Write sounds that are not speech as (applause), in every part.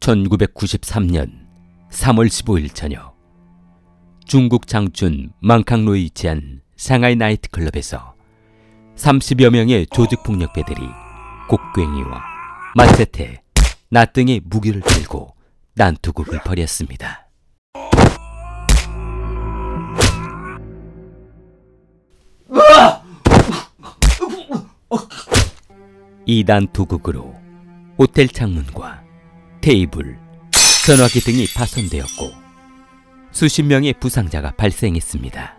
1993년 3월 15일 저녁 중국 장춘 망캉로에 위치한 상하이 나이트클럽에서 30여 명의 조직폭력배들이 곡괭이와 마체테, 낫 등의 무기를 들고 난투극을 벌였습니다. 이 난투극으로 호텔 창문과 테이블, 전화기 등이 파손되었고 수십 명의 부상자가 발생했습니다.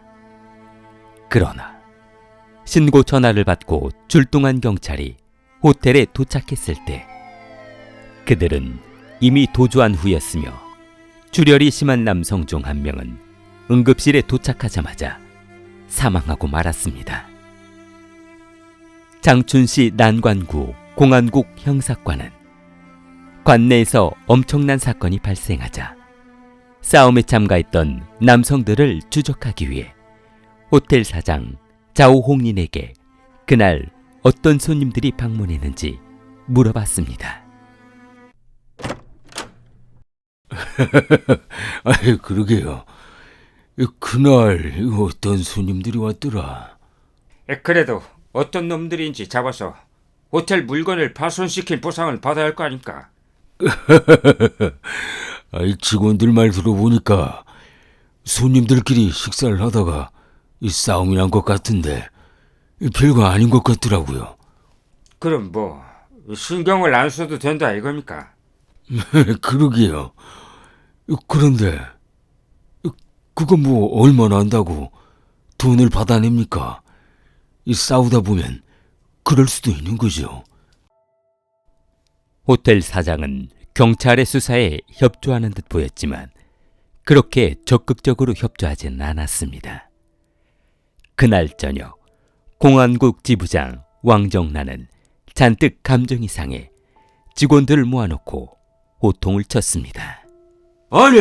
그러나 신고 전화를 받고 출동한 경찰이 호텔에 도착했을 때 그들은 이미 도주한 후였으며 출혈이 심한 남성 중 한 명은 응급실에 도착하자마자 사망하고 말았습니다. 장춘시 난관구 공안국 형사과는 관내에서 엄청난 사건이 발생하자 싸움에 참가했던 남성들을 추적하기 위해 호텔 사장 자오홍린에게 그날 어떤 손님들이 방문했는지 물어봤습니다. (laughs) 아이, 그러게요. 그날 어떤 손님들이 왔더라. 에, 그래도 어떤 놈들인지 잡아서 호텔 물건을 파손시킨 보상을 받아야 할 거 아닙니까? (laughs) 아이, 직원들 말 들어보니까 손님들끼리 식사를 하다가 이 싸움이 난 것 같은데 별거 아닌 것 같더라고요. 그럼 뭐 신경을 안 써도 된다 이겁니까? (laughs) 그러게요. 그런데 그건 뭐 얼마나 한다고 돈을 받아냅니까? 이 싸우다 보면 그럴 수도 있는 거죠. 호텔 사장은 경찰의 수사에 협조하는 듯 보였지만 그렇게 적극적으로 협조하지는 않았습니다. 그날 저녁 공안국 지부장 왕정란은 잔뜩 감정이 상해 직원들을 모아놓고 호통을 쳤습니다. 아니,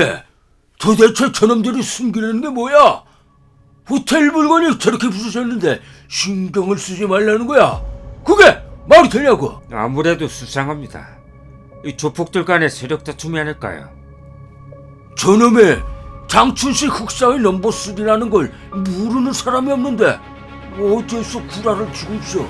도대체 저놈들이 숨기는 게 뭐야? 호텔 물건이 저렇게 부수셨는데 신경을 쓰지 말라는 거야. 그게 말이 되냐고? 아무래도 수상합니다. 이 조폭들 간의 세력 다툼이 아닐까요? 저놈의 장춘씨 흑사의 넘버 3라는 걸 모르는 사람이 없는데 어디에서 구라를 치고 있어?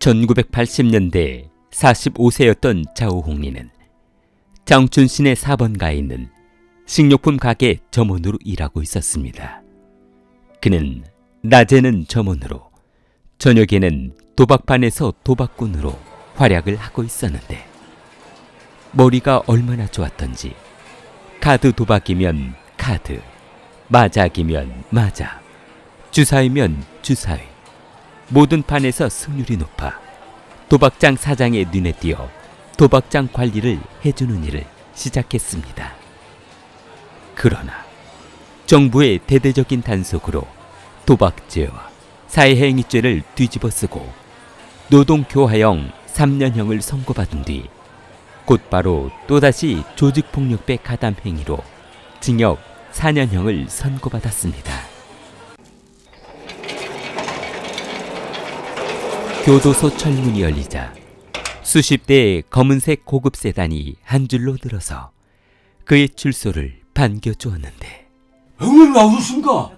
(1980년대) 45세였던 자오홍리는 장춘신의 4번가에 있는 식료품 가게 점원으로 일하고 있었습니다. 그는 낮에는 점원으로 저녁에는 도박판에서 도박꾼으로 활약을 하고 있었는데 머리가 얼마나 좋았던지 카드 도박이면 카드, 마작이면 마작, 주사위면 주사위 모든 판에서 승률이 높아 도박장 사장의 눈에 띄어 도박장 관리를 해주는 일을 시작했습니다. 그러나 정부의 대대적인 단속으로 도박죄와 사회행위죄를 뒤집어쓰고 노동교화형 3년형을 선고받은 뒤 곧바로 또다시 조직폭력배 가담 행위로 징역 4년형을 선고받았습니다. 교도소 철문이 열리자 수십 대의 검은색 고급 세단이 한 줄로 늘어서 그의 출소를 반겨주었는데 형님 나오셨습니까?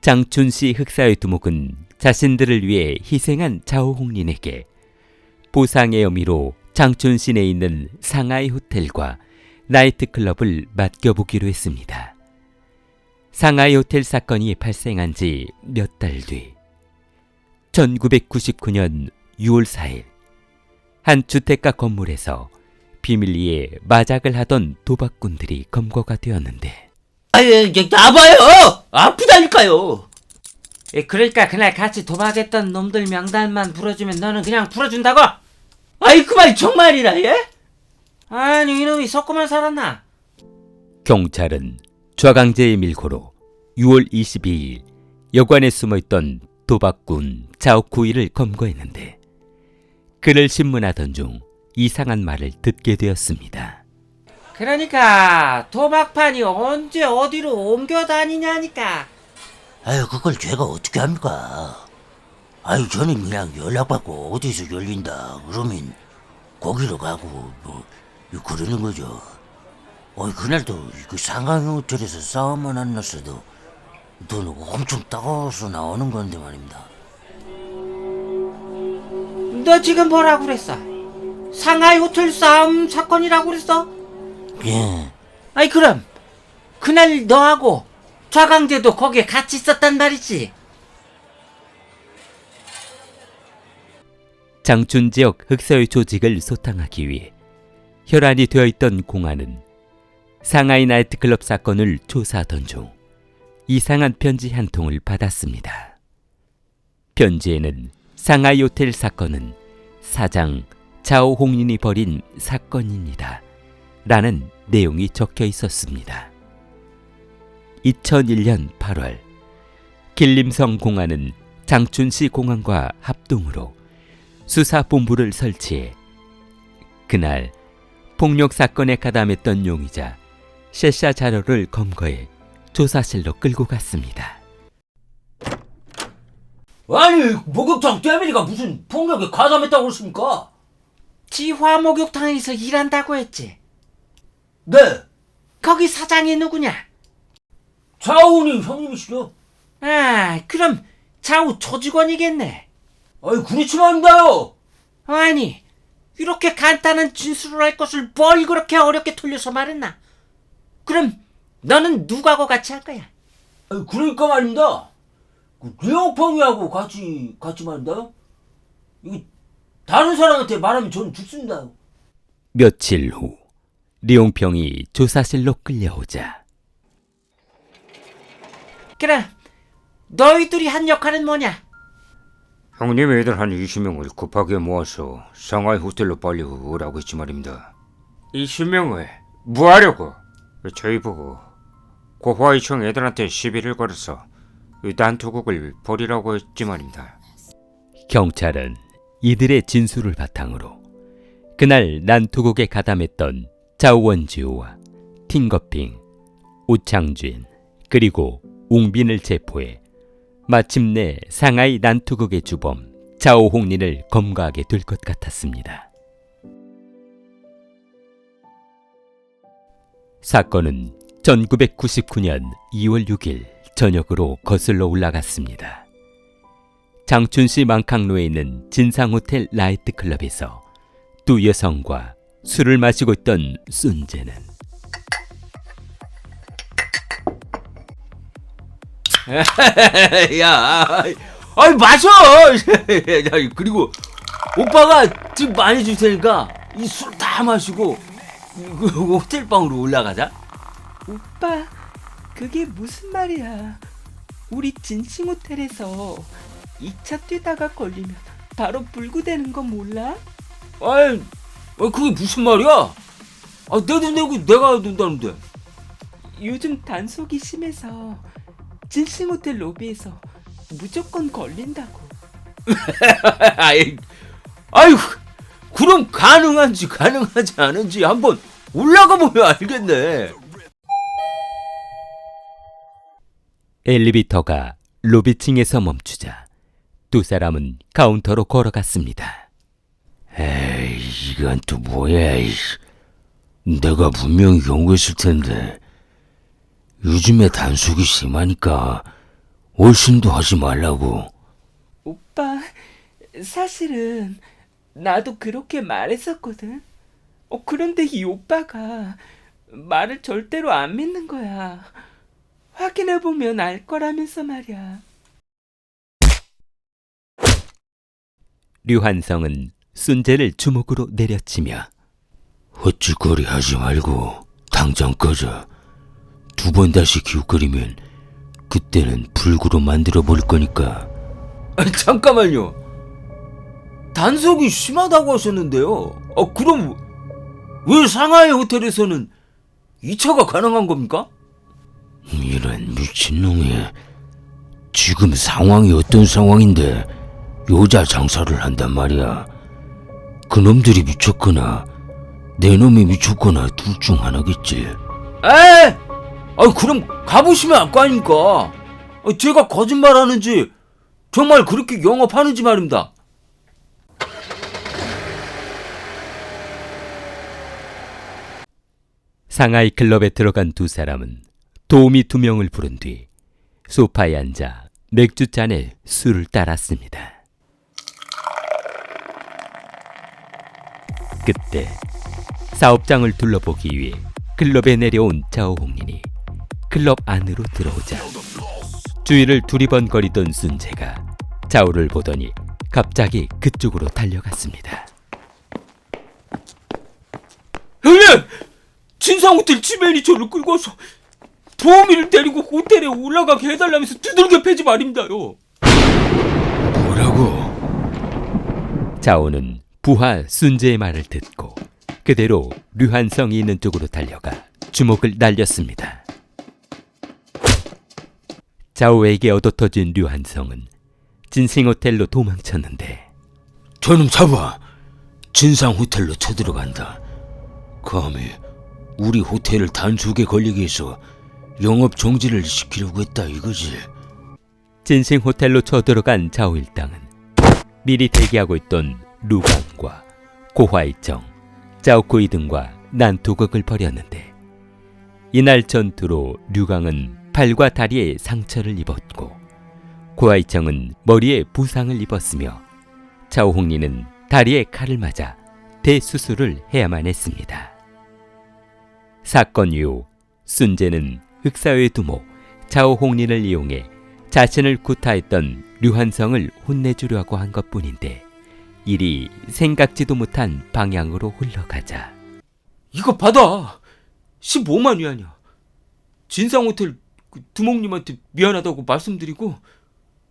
장춘 씨 흑사의 두목은 자신들을 위해 희생한 자오홍린에게 보상의 의미로 장춘 시 내에 있는 상하이 호텔과 나이트클럽을 맡겨보기로 했습니다. 상하이 호텔 사건이 발생한 지 몇 달 뒤, 1999년 6월 4일, 한 주택가 건물에서 비밀리에 마작을 하던 도박꾼들이 검거가 되었는데, 아유, 저, 나봐요! 아프다니까요! 에, 그러니까 그날 같이 도박했던 놈들 명단만 풀어주면 너는 그냥 풀어준다고? 아이, 그 말이 정말이라, 예? 아니 이놈이 속고만 살았나? 경찰은 좌강제의 밀고로 6월 22일 여관에 숨어있던 도박꾼 자오쿠이를 검거했는데 그를 신문하던 중 이상한 말을 듣게 되었습니다. 그러니까 도박판이 언제 어디로 옮겨 다니냐니까. 아유, 그걸 제가 어떻게 합니까? 아유, 저는 그냥 연락받고 어디서 열린다 그러면 거기로 가고 뭐 그러는 거죠. 어이 그날도 그 상하이 호텔에서 싸움만 안 났어도 돈 엄청 따가워서 나오는 건데 말입니다. 너 지금 뭐라고 그랬어? 상하이 호텔 싸움 사건이라고 그랬어? 예, 아이 그럼 그날 너하고 좌강제도 거기에 같이 있었단 말이지. 장춘 지역 흑서의 조직을 소탕하기 위해 혈안이 되어 있던 공안은 상하이 나이트클럽 사건을 조사하던 중 이상한 편지 한 통을 받았습니다. 편지에는 상하이 호텔 사건은 사장 자오 홍린이 벌인 사건입니다. 라는 내용이 적혀 있었습니다. 2001년 8월 길림성 공안은 장춘시 공안과 합동으로 수사본부를 설치해 그날 폭력 사건에 가담했던 용의자 셰샤 자료를 검거해 조사실로 끌고 갔습니다. 아니 목욕탕 때밀이가 무슨 폭력에 가담했다고 그러십니까? 지 화 목욕탕에서 일한다고 했지. 네 거기 사장이 누구냐? 자훈이 형님이시죠? 아, 그럼 좌우 조직원이겠네. 아니 그렇지만요 아니, 이렇게 간단한 진술을 할 것을 뭘 그렇게 어렵게 돌려서 말했나? 그럼 너는 누구하고 같이 할 거야? 아니, 그러니까 말입니다 그 리오펑이하고 같이 같이 말입니다 이거 다른 사람한테 말하면 저는 죽습니다 며칠 후 리용평이 조사실로 끌려오자 그래, 너희들이 한 역할은 뭐냐? 형님 애들 한 20명을 급하게 모아서 상하이 호텔로 빨리 오라고 했지 말입니다. 20명을 뭐 하려고? 저희 보고 고화이청 애들한테 시비를 걸어서 난투국을 버리라고 했지 말입니다. 경찰은 이들의 진술을 바탕으로 그날 난투국에 가담했던 자우원지우와 팅거핑, 우창쥔 그리고 웅빈을 체포해 마침내 상하이 난투국의 주범 자오홍린을 검거하게 될 것 같았습니다. 사건은 1999년 2월 6일 저녁으로 거슬러 올라갔습니다. 장춘시 망캉로에 있는 진상호텔 라이트 클럽에서 두 여성과 술을 마시고 있던 순재는 야 아니 마셔 (laughs) 야, 그리고 오빠가 집 많이 줄 테니까 이 술 다 마시고 그 호텔 방으로 올라가자 오빠, 그게 무슨 말이야? 우리 진싱 호텔에서 2차 뛰다가 걸리면 바로 불구되는 거 몰라? 아이 아, 그게 무슨 말이야 아 내 돈 내고 내가 낸다는데 요즘 단속이 심해서 진싱 호텔 로비에서 무조건 걸린다고. (laughs) 아이, 아유, 그럼 가능한지 가능하지 않은지 한번 올라가 보면 알겠네. 엘리베이터가 로비층에서 멈추자 두 사람은 카운터로 걸어갔습니다. 에이, 이건 또 뭐야? 이씨. 내가 분명히 경고했을 텐데 요즘에 단속이 심하니까 얼씬도 하지 말라고. 오빠, 사실은 나도 그렇게 말했었거든. 어, 그런데 이 오빠가 말을 절대로 안 믿는 거야. 확인해보면 알 거라면서 말이야. 류한성은 순재를 주먹으로 내려치며 헛짓거리 하지 말고 당장 꺼져. 두 번 다시 기웃거리면 그때는 불구로 만들어 볼 거니까. 아니, 잠깐만요. 단속이 심하다고 하셨는데요. 아, 그럼 왜 상하이 호텔에서는 2차가 가능한 겁니까? 이런 미친놈이. 지금 상황이 어떤 상황인데 여자 장사를 한단 말이야. 그놈들이 미쳤거나 내 놈이 미쳤거나 둘 중 하나겠지. 에! 아, 그럼 가보시면 알 거 아닙니까? 아, 어, 제가 거짓말하는지 정말 그렇게 영업하는지 말입니다. 상하이 클럽에 들어간 두 사람은 도우미 두 명을 부른 뒤 소파에 앉아 맥주 잔에 술을 따랐습니다. 그때 사업장을 둘러보기 위해 클럽에 내려온 자오홍린이 클럽 안으로 들어오자 주위를 두리번거리던 순재가 자오를 보더니 갑자기 그쪽으로 달려갔습니다. 형님! 진상호텔 지맨이 저를 끌고 와서 도우미를 데리고 호텔에 올라가게 해달라면서 두들겨 패지 말입니다요. 뭐라고? 자오는 부하 순재의 말을 듣고 그대로 류한성이 있는 쪽으로 달려가 주먹을 날렸습니다. 자오에게 얻어터진 류한성은 진싱호텔로 도망쳤는데 저놈 잡아 진상 호텔로 쳐들어간다. 감히 우리 호텔을 단속에 걸리게 해서 영업 정지를 시키려고 했다 이거지. 진싱호텔로 쳐들어간 자오 일당은 미리 대기하고 있던 루강과 고화이정, 자오코이 등과 난투극을 벌였는데 이날 전투로 류강은 팔과 다리에 상처를 입었고 고화이정은 머리에 부상을 입었으며 자오홍리는 다리에 칼을 맞아 대수술을 해야만 했습니다. 사건 이후 순재는 흑사회 두모 자오홍린을 이용해 자신을 구타했던 류한성을 혼내주려고 한 것뿐인데 일이 생각지도 못한 방향으로 흘러가자 이거 받아. 15만 위안이야. 진상 호텔 그 두목님한테 미안하다고 말씀드리고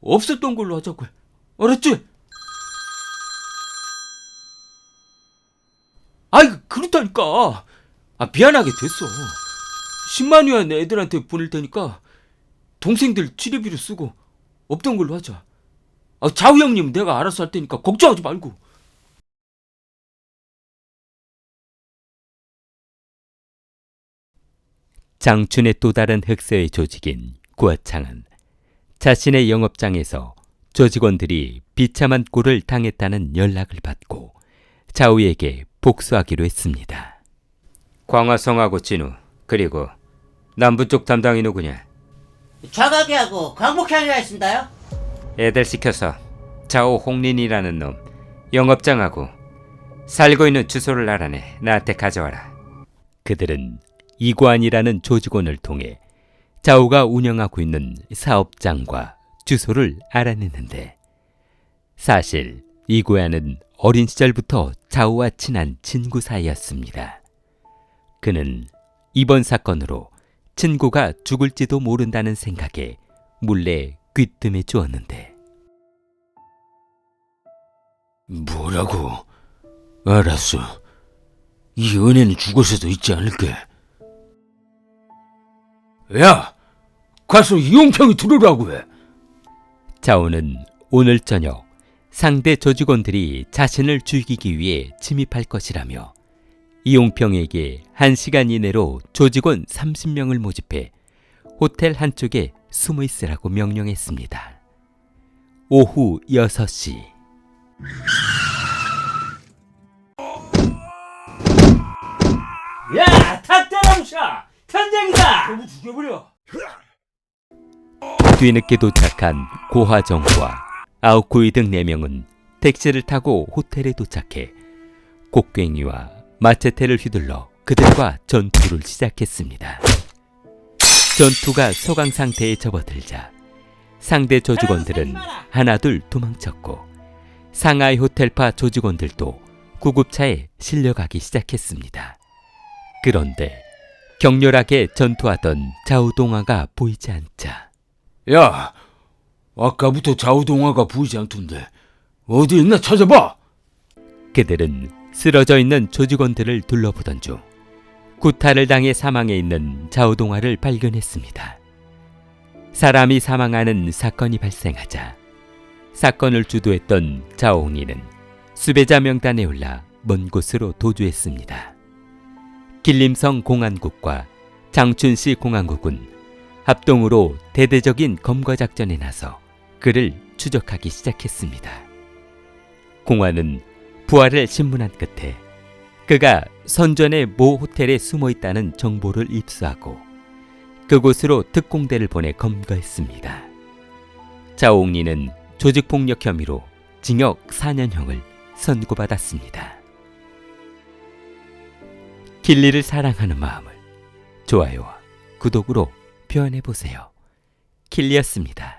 없었던 걸로 하자고. 해. 알았지? 아이 그렇다니까. 아 미안하게 됐어. 10만 위안 애들한테 보낼 테니까 동생들 치료비로 쓰고 없던 걸로 하자. 아 자우 형님 내가 알아서 할 테니까 걱정하지 말고. 장춘의 또 다른 흑서의 조직인 구화창은 자신의 영업장에서 조직원들이 비참한 꼴을 당했다는 연락을 받고 자우에게 복수하기로 했습니다. 광화성하고 진우 그리고 남부 쪽 담당이 누구냐? 좌각이하고 광복향이가 있습니다요. 애들 시켜서 자오 홍린이라는 놈 영업장하고 살고 있는 주소를 알아내 나한테 가져와라. 그들은 이관이라는 조직원을 통해 자우가 운영하고 있는 사업장과 주소를 알아냈는데 사실 이구야는 어린 시절부터 자우와 친한 친구 사이였습니다. 그는 이번 사건으로 친구가 죽을지도 모른다는 생각에 몰래 귀뜸해 주었는데 뭐라고? 알았어. 이 은혜는 죽어서도 잊지 않을게. 야, 가서 이용평이 들으라고 해. 자오는 오늘 저녁 상대 조직원들이 자신을 죽이기 위해 침입할 것이라며 이용평에게 1시간 이내로 조직원 30명을 모집해 호텔 한쪽에 숨어 있으라고 명령했습니다. 오후 6시 야, 탁대라무샤! 탄장이다! 죽여버려. 뒤늦게 도착한 고화정과 아오쿠이 등 4명은 택시를 타고 호텔에 도착해 곡괭이와 마체테를 휘둘러 그들과 전투를 시작했습니다. 전투가 소강 상태에 접어들자 상대 조직원들은 하나둘 도망쳤고 상하이 호텔파 조직원들도 구급차에 실려가기 시작했습니다. 그런데 격렬하게 전투하던 자우동화가 보이지 않자 야, 아까부터 좌우동화가 보이지 않던데 어디 있나 찾아봐. 그들은 쓰러져 있는 조직원들을 둘러보던 중 구타를 당해 사망해 있는 자우동화를 발견했습니다. 사람이 사망하는 사건이 발생하자 사건을 주도했던 자오홍이는 수배자 명단에 올라 먼 곳으로 도주했습니다. 길림성 공안국과 장춘시 공안국은 합동으로 대대적인 검거 작전에 나서 그를 추적하기 시작했습니다. 공화는 부하를 신문한 끝에 그가 선전의 모 호텔에 숨어 있다는 정보를 입수하고 그곳으로 특공대를 보내 검거했습니다. 자오옥리는 조직폭력 혐의로 징역 4년형을 선고받았습니다. 길리를 사랑하는 마음을 좋아요와 구독으로 표현해 보세요. 킬리였습니다.